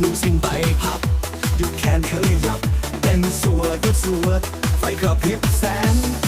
นุ่มสิ้นไปพับหยุดแขนขยับเต้นสัวดหยุดสวไฟกระพริบแสง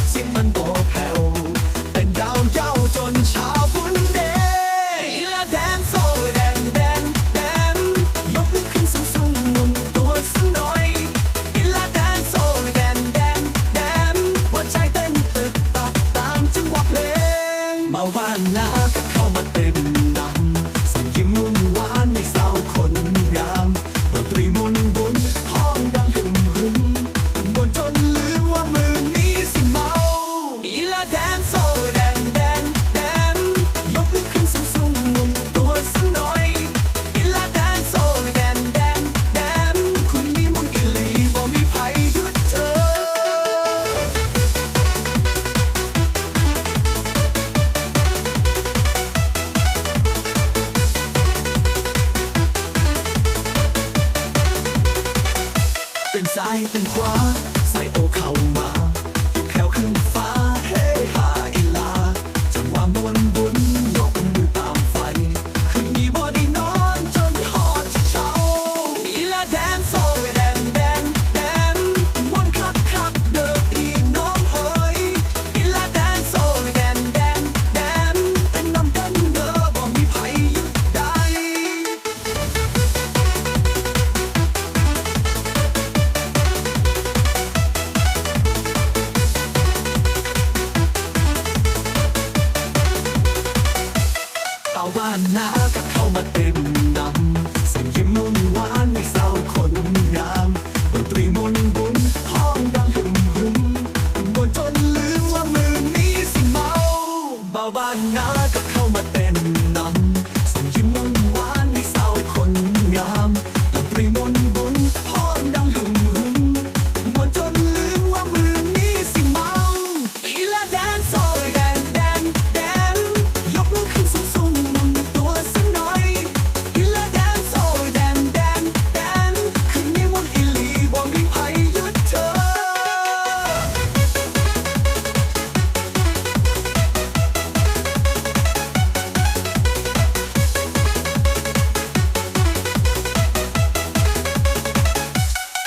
ซ้ายเป็นขวา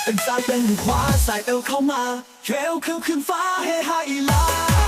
เป็นายเป็นขวาสายเอวเข้ามาเคลขึ้นขึ้นฟ้าเฮฮาอีลา